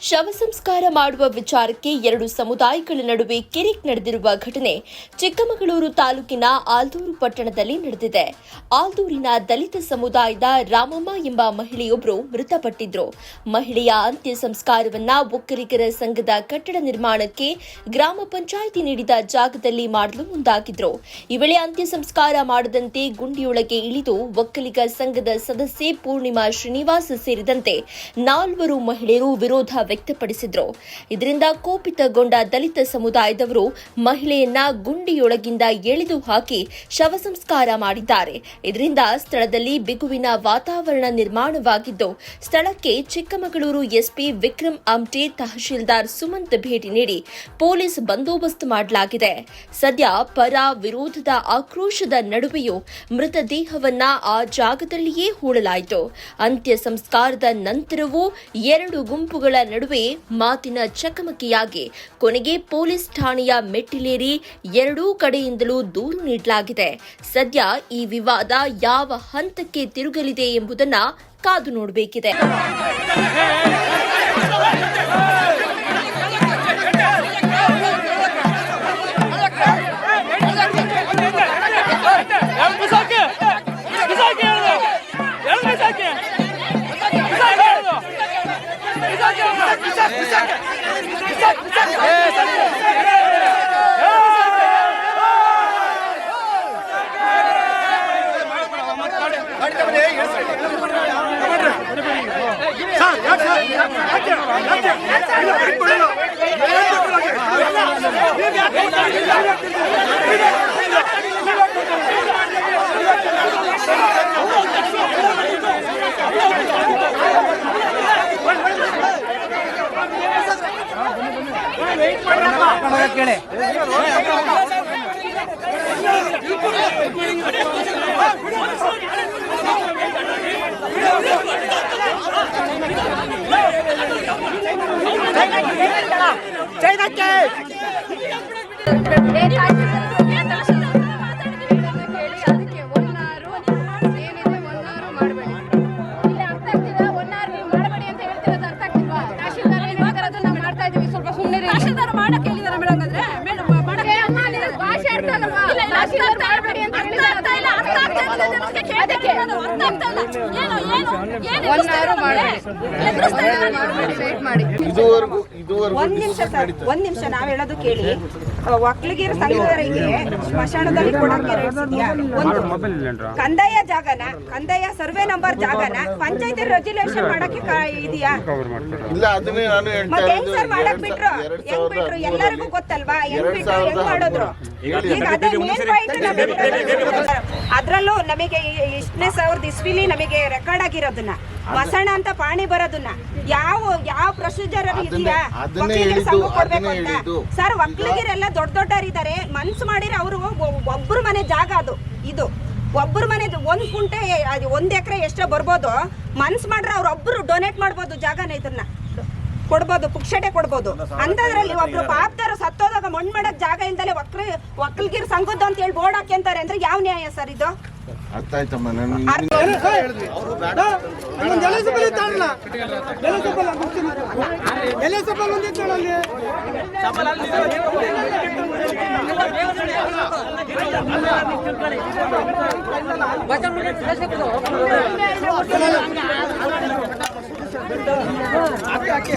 ಶವ ಸಂಸ್ಕಾರ ಮಾಡುವ ವಿಚಾರಕ್ಕೆ ಎರಡು ಸಮುದಾಯಗಳ ನಡುವೆ ಕಿರಿಕ್ ನಡೆದಿರುವ ಘಟನೆ ಚಿಕ್ಕಮಗಳೂರು ತಾಲೂಕಿನ ಆಲ್ದೂರು ಪಟ್ಟಣದಲ್ಲಿ ನಡೆದಿದೆ. ಆಲ್ದೂರಿನ ದಲಿತ ಸಮುದಾಯದ ರಾಮಮ್ಮ ಎಂಬ ಮಹಿಳೆಯೊಬ್ಬರು ಮೃತಪಟ್ಟಿದ್ರು. ಮಹಿಳೆಯ ಅಂತ್ಯ ಸಂಸ್ಕಾರವನ್ನ ಒಕ್ಕಲಿಗರ ಸಂಘದ ಕಟ್ಟಡ ನಿರ್ಮಾಣಕ್ಕೆ ಗ್ರಾಮ ಪಂಚಾಯಿತಿ ನೀಡಿದ ಜಾಗದಲ್ಲಿ ಮಾಡಲು ಮುಂದಾಗಿದ್ರು. ಈ ವೇಳೆ ಅಂತ್ಯ ಸಂಸ್ಕಾರ ಮಾಡದಂತೆ ಗುಂಡಿಯೊಳಗೆ ಇಳಿದು ಒಕ್ಕಲಿಗ ಸಂಘದ ಸದಸ್ಯೆ ಪೂರ್ಣಿಮಾ ಶ್ರೀನಿವಾಸ್ ಸೇರಿದಂತೆ ನಾಲ್ವರು ಮಹಿಳೆಯರು ವಿರೋಧ ವ್ಯಕ್ತಪಡಿಸಿದ್ರು. ಇದರಿಂದ ಕೋಪಿತಗೊಂಡ ದಲಿತ ಸಮುದಾಯದವರು ಮಹಿಳೆಯನ್ನ ಗುಂಡಿಯೊಳಗಿಂದ ಎಳೆದು ಹಾಕಿ ಶವ ಸಂಸ್ಕಾರ ಮಾಡಿದ್ದಾರೆ. ಇದರಿಂದ ಸ್ಥಳದಲ್ಲಿ ಬಿಗುವಿನ ವಾತಾವರಣ ನಿರ್ಮಾಣವಾಗಿದ್ದು, ಸ್ಥಳಕ್ಕೆ ಚಿಕ್ಕಮಗಳೂರು ಎಸ್ಪಿ ವಿಕ್ರಮ್ ಆಮ್ಟೆ, ತಹಶೀಲ್ದಾರ್ ಸುಮಂತ್ ಭೇಟಿ ನೀಡಿ ಪೊಲೀಸ್ ಬಂದೋಬಸ್ತ್ ಮಾಡಲಾಗಿದೆ. ಸದ್ಯ ಪರ ವಿರೋಧದ ಆಕ್ರೋಶದ ನಡುವೆಯೂ ಮೃತದೇಹವನ್ನ ಆ ಜಾಗದಲ್ಲಿಯೇ ಹೂಳಲಾಯಿತು. ಅಂತ್ಯ ಸಂಸ್ಕಾರದ ನಂತರವೂ ಎರಡು ಗುಂಪುಗಳ ನಡುವೆ ಮಾತಿನ ಚಕಮಕಿಯಾಗಿ ಕೊನೆಗೆ ಪೊಲೀಸ್ ಠಾಣೆಯ ಮೆಟ್ಟಿಲೇರಿ ಎರಡೂ ಕಡೆಯಿಂದಲೂ ದೂರು ನೀಡಲಾಗಿದೆ. ಸದ್ಯ ಈ ವಿವಾದ ಯಾವ ಹಂತಕ್ಕೆ ತಿರುಗಲಿದೆ ಎಂಬುದನ್ನ ಕಾದು ನೋಡಬೇಕಿದೆ. ಬಿಸಾಕಿ? சார் நண்பர்களே ஜெயதக்கே ಇದುವರೆಗೂ ಇದುವರೆಗೂ ಒಂದ್ ನಿಮಿಷ ಸರ್ ಒಂದ್ ನಿಮಿಷ ನಾವ್ ಹೇಳೋದು ಕೇಳಿ. ಒಕ್ಕಲಿಗರ ಸಂಘದವರಿಗೆ ಸ್ಮಶಾನದಲ್ಲಿ ಕೊಡಕ್ಕೆ? ಒಂದು ಕಂದಾಯ ಜಾಗನ ಕಂದಾಯ ಸರ್ವೆ ನಂಬರ್ ಜಾಗನ ಪಂಚಾಯತಿ ರೆಜುಲೇಷನ್ ಮಾಡಕ್ಕೆ ಕ- ಇದೆಯಾ? ಇಲ್ಲ ಅದನ್ನೇ ನಾನು ಹೇಳ್ತಾ ಮತ್ತೆ ಹೆಂಗ್ ಸರ್ ಮಾಡಕ್ ಬಿಟ್ರು? ಹೆಂಗ್ ಬಿಟ್ರು? ಎಲ್ಲರಿಗೂ ಗೊತ್ತಲ್ವಾ? ಹೆಂಗ್ ಬಿಟ್ರು? ಹೆಂಗ್ ಮಾಡಿದ್ರು? ಈಗ ಅದೇ ಅದ್ರಲ್ಲೂ ನಮಗೆ ಇಷ್ಟನೇ ಸಾವಿರದ ಇಸ್ವಿಲಿ ನಮಗೆ ರೆಕಾರ್ಡ್ ಆಗಿರೋದನ್ನ. ಮಸಣ ಅಂತ ಪಾಣಿ ಬರೋದನ್ನ. ಯಾವ ಯಾವ ಪ್ರೊಸೀಜರ್ ಇದೆಯಾ? ಸರ್ ಒಕ್ಕಲಿಗರೆಲ್ಲ ದೊಡ್ಡ ದೊಡ್ಡವರಿದ್ದಾರೆ. ಮನ್ಸು ಮಾಡಿದ್ರೆ ಅವರು ಒಬ್ಬರು ಮನೆ ಜಾಗ ಅದು ಇದು. ಒಬ್ಬರ ಮನೆ ಒಂದ್ ಕುಂಟೆ ಅದು ಒಂದ್ ಎಕರೆ ಎಷ್ಟೋ ಬರ್ಬೋದು ಮನ್ಸು ಮಾಡ್ರೆ ಅವ್ರೊಬ್ರು ಡೊನೇಟ್ ಮಾಡ್ಬೋದು ಜಾಗನ ಇದನ್ನ ಕೊಡ್ಬೋದು ಪುಕ್ಷಟೆ ಕೊಡ್ಬೋದು. ಅಂತದ್ರಲ್ಲಿ ಒಬ್ರು ಪಾಪ್ತರು ಸತ್ತೋದಾಗ ಮಣ್ಣು ಮಾಡಕ್ ಜಾಗ ಇಲ್ದಲೆ ಒಕ್ರ ಒಕ್ಕಲ್ಗಿರ್ ಸಂಗದ್ದು ಅಂತ ಹೇಳಿ ಬೋರ್ಡ್ ಹಾಕ್ಯಂತಾರೆ ಅಂದ್ರೆ ಯಾವ ನ್ಯಾಯ ಸರ್ ಇದು? ಅರ್ಥ ಆಯ್ತಮ್ಮ ನಾನು ಅರ್ಥ ಬಿಸಾಕಿ